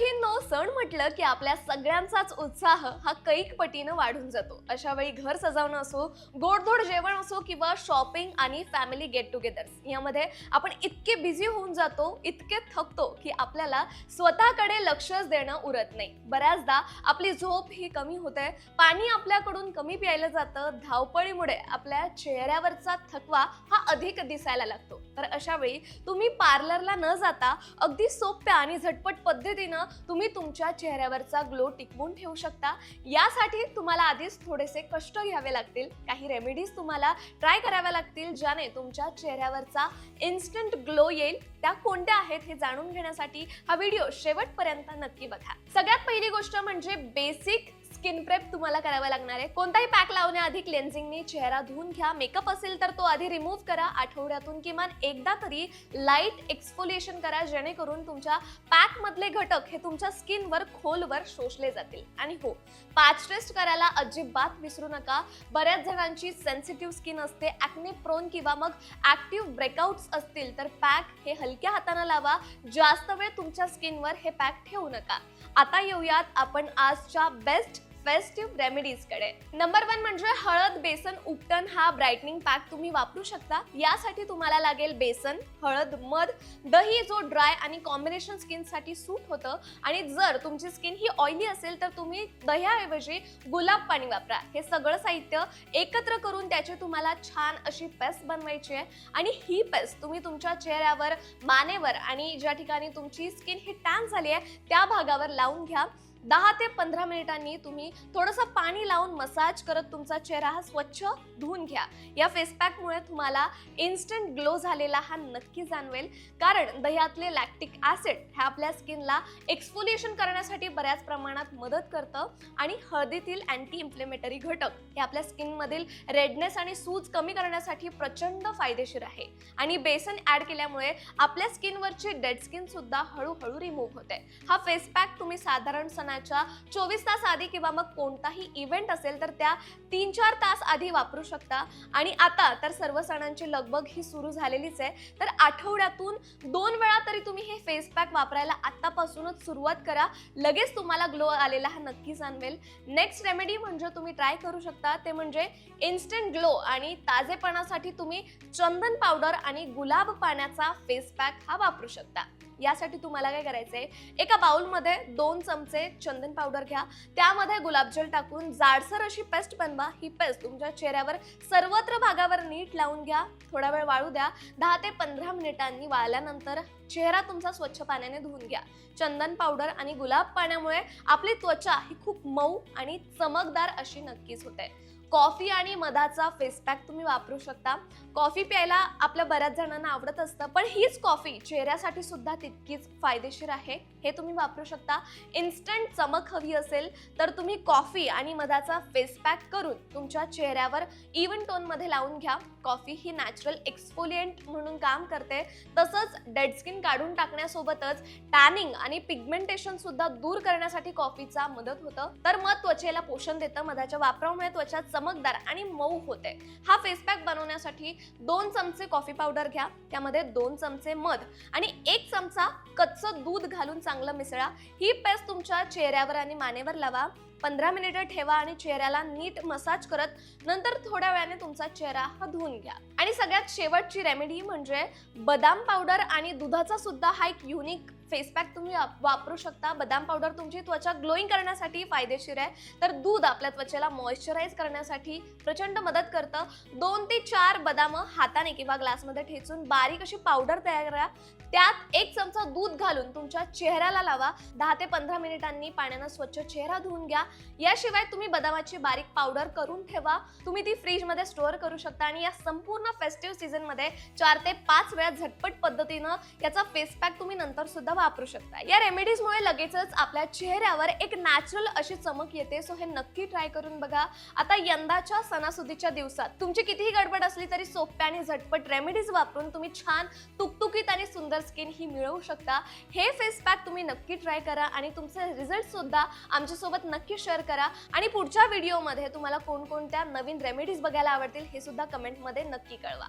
सखींनो सण म्हटलं की आपल्या सगळ्यांचाच उत्साह हा कैक पटीनं वाढून जातो. अशा वेळी घर सजावणं असो गोडधोड जेवण असो किंवा शॉपिंग आणि फॅमिली गेट टुगेदर्स यामध्ये आपण इतके बिझी होऊन जातो इतके थकतो की आपल्याला स्वतःकडे लक्षच देणं उरत नाही. बऱ्याचदा आपली झोप ही कमी होते पाणी आपल्याकडून कमी प्यायलं जातं धावपळीमुळे आपल्या चेहऱ्यावरचा थकवा हा अधिक दिसायला लागतो. तर अशा वेळी तुम्ही पार्लरला न जाता अगदी सोप्या आणि झटपट पद्धतीनं तुम्ही तुमच्या चेहऱ्यावरचा ग्लो टिकवून ठेवू शकता. यासाठी तुम्हाला आधीच थोडेसे कष्ट घ्यावे लागतील. काही रेमेडीज तुम्हाला ट्राय कराव्या लागतील ज्याने तुमच्या चेहऱ्यावरचा इन्स्टंट ग्लो येईल. त्या कोणत्या आहेत हे जाणून घेण्यासाठी हा व्हिडिओ शेवटपर्यंत नक्की बघा. सगळ्यात पहिली गोष्ट म्हणजे बेसिक स्किन प्रेप तुम्हाला करावा लागणार आहे. कोणताही पॅक लावण्याआधी क्लेन्झिंगने चेहरा धुवून घ्या. मेकअप असेल तर तो आधी रिमूव्ह करा. आठवड्यातून किमान एकदा तरी लाइट एक्सफोलिएशन करा जेणेकरून तुमच्या पॅकमधले घटक हे तुमच्या स्किनवर खोलवर शोषले जातील. आणि हो पॅच टेस्ट करायला अजिबात विसरू नका. बऱ्याच जणांची सेन्सिटिव्ह स्किन असते ॲक्ने प्रोन किंवा मग ॲक्टिव्ह ब्रेकआउट्स असतील तर पॅक हे हलक्या हाताने लावा. जास्त वेळ तुमच्या स्किनवर हे पॅक ठेवू नका. आता येऊयात आपण आजच्या बेस्ट फेस्टिव्ह रेमेडीजकडे. नंबर वन म्हणजे हळद बेसन उपटन हा ब्राईटनिंग पॅक तुम्ही वापरू शकता. यासाठी तुम्हाला लागेल बेसन हळद मध दही जो ड्राय आणि कॉम्बिनेशन स्किनसाठी सूट होतं. आणि जर तुमची स्किन ही ऑइली असेल तर तुम्ही दह्याऐवजी गुलाब पाणी वापरा. हे सगळं साहित्य एकत्र करून त्याची तुम्हाला छान अशी पेस्ट बनवायची आहे. आणि ही पेस्ट तुम्ही तुमच्या चेहऱ्यावर मानेवर आणि ज्या ठिकाणी तुमची स्किन ही टॅन झाली आहे त्या भागावर लावून घ्या. दहा ते पंधरा मिनिटांनी तुम्ही थोडंसं पाणी लावून मसाज करत तुमचा चेहरा हा स्वच्छ धुवून घ्या. या फेसपॅकमुळे तुम्हाला इन्स्टंट ग्लो झालेला हा नक्की जाणवेल. कारण दह्यातले लॅक्टिक ॲसिड हे आपल्या स्किनला एक्सफोलिएशन करण्यासाठी बऱ्याच प्रमाणात मदत करतं आणि हळदीतील अँटी इम्प्लेमेटरी घटक हे आपल्या स्किनमधील रेडनेस आणि सूज कमी करण्यासाठी प्रचंड फायदेशीर आहे. आणि बेसन ॲड केल्यामुळे आपल्या स्किनवरची डेड स्किन सुद्धा हळूहळू रिमूव्ह होते. हा फेस पॅक तुम्ही साधारण सणाच्या चोवीस तास आधी किंवा मग कोणताही इव्हेंट असेल तर त्या तीन चार तास आधी वापरू शकता. आणि आता तर सर्व सणांची लगबग ही सुरू झालेलीच आहे. तर आठवड्यातून दोन वेळा तरी तुम्ही हे फेस पॅक वापरायला आतापासूनच सुरुवात करा. लगेच तुम्हाला ग्लो आलेला हा नक्की जाणवेल. नेक्स्ट रेमेडी म्हणजे तुम्ही ट्राय करू शकता. ते म्हणजे इन्स्टंट ग्लो आणि ताजेपणासाठी तुम्ही चंदन पावडर आणि गुलाब पाण्याचा फेस पॅक हा वापरू शकता. यासाठी तुम्हाला काय करायचं आहे एका बाउलमध्ये दोन चमचे चंदन पावडर घ्या. त्यामध्ये गुलाबजल टाकून जाडसर अशी पेस्ट बनवा. ही पेस्ट तुमच्या चेहऱ्यावर सर्वत्र भागावर नीट लावून घ्या. थोडा वेळ वाळू द्या. दहा ते पंधरा मिनिटांनी वाळल्यानंतर चेहरा तुमचा स्वच्छ पाण्याने धुवून घ्या. चंदन पावडर आणि गुलाब पाण्यामुळे आपली त्वचा ही खूप मऊ आणि चमकदार अशी नक्कीच होते. कॉफी आणि मधाचा फेस पॅक तुम्ही वापरू शकता. कॉफी प्यायला आपल्या बऱ्याच जणांना आवडत असतं पण हीच कॉफी चेहऱ्यासाठी सुद्धा तितकीच फायदेशीर आहे. हे तुम्ही वापरू शकता. इन्स्टंट चमक हवी असेल तर तुम्ही कॉफी आणि मधाचा फेस पॅक करून तुमच्या चेहऱ्यावर इव्हन टोनमध्ये लावून घ्या. कॉफी ही नॅचरल एक्सफोलियंट म्हणून काम करते. तसंच डेड स्किन काढून टाकण्यासोबतच टॅनिंग आणि पिगमेंटेशन सुद्धा दूर करण्यासाठी कॉफीचा मदत होतं. तर मध त्वचेला पोषण देतं. मधाच्या वापरामुळे त्वचा चमकदार आणि मऊ होते. हा फेस पॅक बनवण्यासाठी दोन चमचे कॉफी पावडर घ्या त्यामध्ये दोन चमचे मध आणि एक चमचा कच्चं दूध घालून चांगलं मिसळा. ही पेस्ट तुमच्या चेहऱ्यावर आणि मानेवर लावा. पंधरा मिनिटं ठेवा आणि चेहऱ्याला नीट मसाज करत नंतर थोड्या वेळाने तुमचा चेहरा हा धुवून घ्या. आणि सगळ्यात शेवटची रेमेडी म्हणजे बदाम पावडर आणि दुधाचा सुद्धा हा एक युनिक फेस पॅक तुम्ही वापरू शकता. बदाम पावडर तुमची त्वचा ग्लोईंग करण्यासाठी फायदेशीर आहे. तर दूध आपल्या त्वचेला मॉइश्चराईज करण्यासाठी प्रचंड मदत करतं. दोन ते चार बदाम हाताने किंवा ग्लासमध्ये ठेचून बारीक अशी पावडर तयार करा. त्यात एक चमचा दूध घालून तुमच्या चेहऱ्याला लावा. दहा ते पंधरा मिनिटांनी पाण्यानं स्वच्छ चेहरा धुवून घ्या. याशिवाय तुम्ही बदामाची बारीक पावडर करून ठेवा. तुम्ही ती फ्रीजमध्ये स्टोअर करू शकता आणि या संपूर्ण फेस्टिव्ह सीझनमध्ये चार ते पाच वेळा झटपट पद्धतीनं याचा फेस पॅक तुम्ही नंतर सुद्धा वापरू शकता. या रेमेडीजमुळे लगेचच आपल्या चेहऱ्यावर एक नॅचरल अशी चमक येते. सो हे नक्की ट्राय करून बघा. आता यंदाच्या सणासुदीच्या दिवसात तुमची कितीही गडबड असली तरी सोप्या आणि झटपट रेमेडीज वापरून तुम्ही छान तुकतुकीत आणि सुंदर स्किन ही मिळवू शकता. हे फेस पॅक तुम्ही नक्की ट्राय करा आणि तुमचे रिझल्ट सुद्धा आमच्यासोबत नक्की शेअर करा. आणि पुढच्या व्हिडिओमध्ये तुम्हाला कोणकोणत्या नवीन रेमेडीज बघायला आवडतील हे सुद्धा कमेंटमध्ये नक्की कळवा.